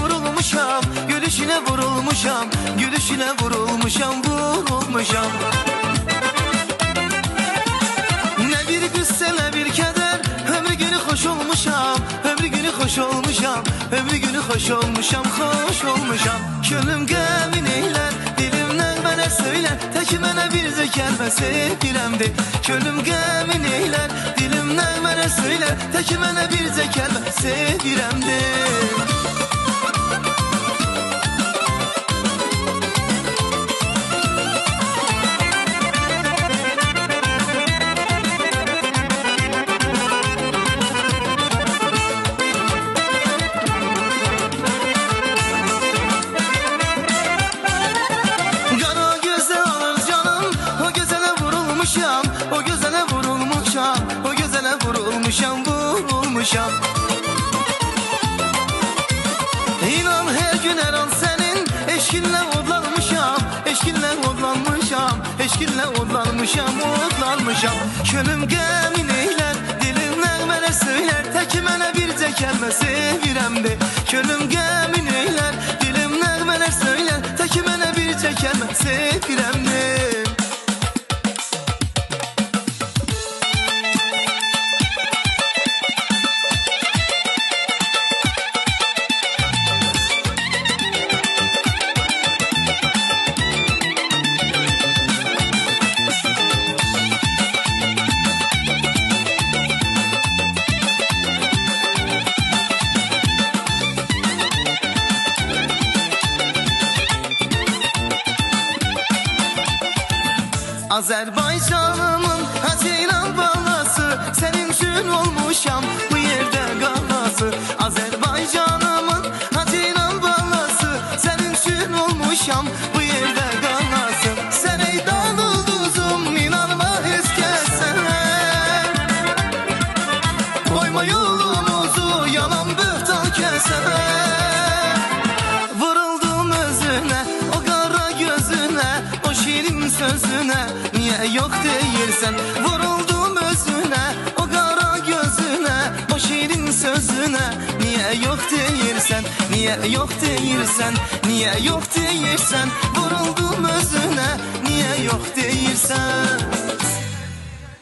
vurulmuşam Gülüşüne vurulmuşam Gülüşüne vurulmuşam Vurulmuşam. Ne bir güsse ne bir keder Ömrü günü hoş olmuşam Ömrü günü hoş olmuşam Ömrü günü hoş olmuşam Hoş olmuşam. Gönlüm qəmin eylər Dilimdən mənə söylər Tək mənə bir zəkəlmə Sevdirəmdi Gönlüm qəmin eylər Dilimdən mənə söylər Tək mənə bir zəkəlmə Sevdirəmdi O gözələ vurulmuşam O gözələ vurulmuşam Vurulmuşam. İnan her gün her an senin Eşkinle odlanmışam Eşkinle odlanmışam Eşkinle odlanmışam Odlanmışam. Könlüm qəmin eylər Dilim nəğmənə söylər Tək mənə bircə kəlmə sevirəmdi Könlüm qəmin Azerbaycanımın Haziran balası Senin için olmuşam bu yerde galası. Azerbaycanımın Haziran balası Senin için olmuşam bu yerde galası. Sen ey dağıldızım inanma eskesen Koyma yolumuzu sözüne Niye yok değilsen? Vuruldum özüne o kara gözüne. O şirin sözüne. Niye yok değilsen? Niye yok değilsen? Niye yok değilsen? Vuruldum özüne. Niye yok değilsen